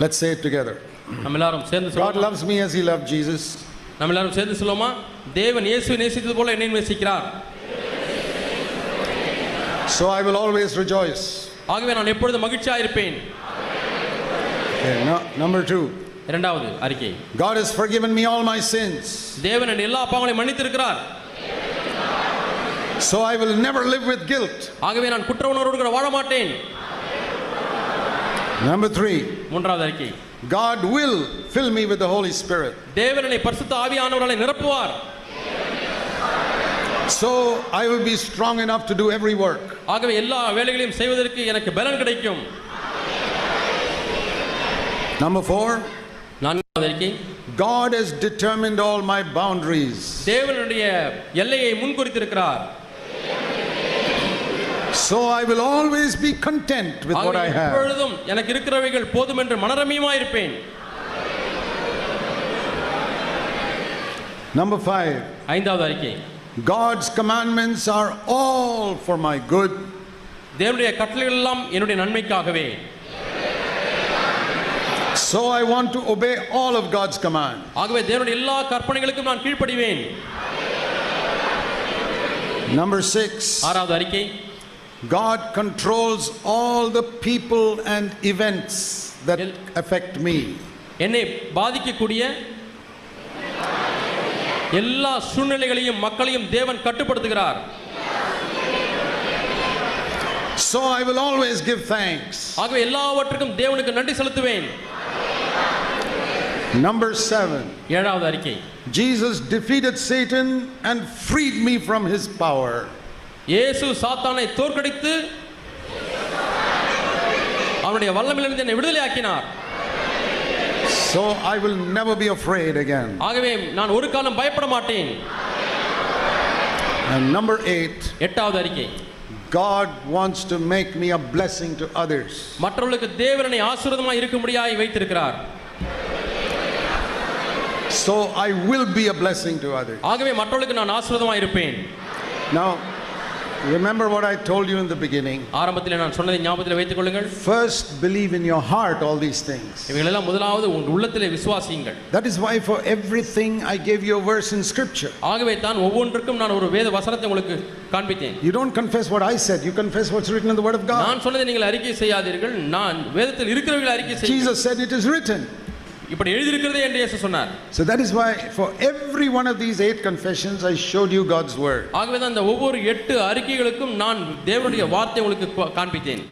Let's say it together. நம்ம எல்லாரும் சேர்ந்து God சொல்லுவோம் loves me as He loved Jesus. நம்ம எல்லாரும் சேர்ந்து சொல்லுவோமா தேவன் இயேசு நேசித்தது போல என்னை நேசிக்கிறார் So I will always rejoice. ஆகவே நான் எப்பொழுதும் மகிழ்ச்சியாக இருப்பேன் Okay, no, number two. இரண்டாவது அறிக்கை God has forgiven me all my sins. தேவன் என் எல்லா பாவங்களையும் மன்னித்திருக்கிறார் So I will never live with guilt. ஆகவே நான் குற்ற உணர்வோடு கூட வாழ மாட்டேன் Number three. மூன்றாவது அறிக்கை God will fill me with the Holy Spirit. தேவன் பரிசுத்த ஆவியானவர்களை நிரப்புவார் So I will be strong enough to do every work. ஆகவே எல்லா வேலைகளையும் செய்வதற்கு எனக்கு பலன் கிடைக்கும் Number four. நான்காவது அறிக்கை God has determined all my boundaries. தேவனுடைய எல்லையை முன்குறித்திருக்கிறார் So I will always be content with what ஆகவே I have. எப்பொழுதும் எனக்கு இருக்கிறவைகள் போதும் என்று மனரமியமாய் இருப்பேன் Number five. ஐந்தாவது அறிக்கை God's commandments are all for my good. தேவனுடைய கட்டளைகள் எல்லாம் என்னுடைய நன்மைக்காகவே So I want to obey all of God's command. ஆகவே தேவனுடைய எல்லா கற்பனைகளுக்கும் நான் கீழ்ப்படிவேன் Number six. ஆறாவது அறிக்கை God controls all the people and events that El- affect me. என்னை பாதிக்கக்கூடிய எல்லா சூழ்நிலைகளையும் மக்களையும் தேவன் கட்டுப்படுத்துகிறார் So I will always give thanks. ஆகவே எல்லாவற்றுக்கும் தேவனுக்கு நன்றி செலுத்துவேன் Number seven. ஏழாவது அறிக்கை Jesus defeated Satan and freed me from his power. இயேசு சாத்தானை தோற்கடித்து அவனுடைய வல்லமிலிருந்து என்னை விடுதலையாக்கினார் So I will never be afraid again. ஆகவே நான் ஒரு காலம் பயப்பட மாட்டேன் And number eight. எட்டாவது அறிக்கை God wants to make me a blessing to others. மற்றவர்களுக்கு தேவனை ஆசீர்வாதமாய் இருக்கும்படியாய் வைத்திருக்கிறார் So I will be a blessing to others. ஆகவே மற்றவர்களுக்கு நான் ஆசீர்வாதமாய் இருப்பேன் Now, remember what I told you in the beginning. ஆரம்பத்தில் நான் சொன்னதை ஞாபகத்தில் வைத்துக் கொள்ளுங்கள் First, believe in your heart all these things. இவைகளெல்லாம் முதலாவது உங்கள் உள்ளத்திலே விசுவாசியுங்கள் That is why, for everything, I gave you a verse in Scripture. ஆகவே தான் ஒவ்வொன்றுக்கும் நான் ஒரு வேத வசனத்தை உங்களுக்கு காண்பித்தேன் You don't confess what I said, you confess what's written in the Word of God. நான் சொன்னதை நீங்கள் அறிக்கை செய்யாதீர்கள் நான் வேதத்தில் இருக்கிறவர்கள் அறிக்கை செய்ய Jesus said it is written. இப்படி எழுதியிருக்கிறதே என்று இயேசு சொன்னார் So that is why, for every one of these eight confessions, I showed you God's Word. ஆகவே தான் இந்த ஒவ்வொரு எட்டு அறிக்கைகளுக்கும் நான் தேவனுடைய வார்த்தை உங்களுக்கு காண்பித்தேன்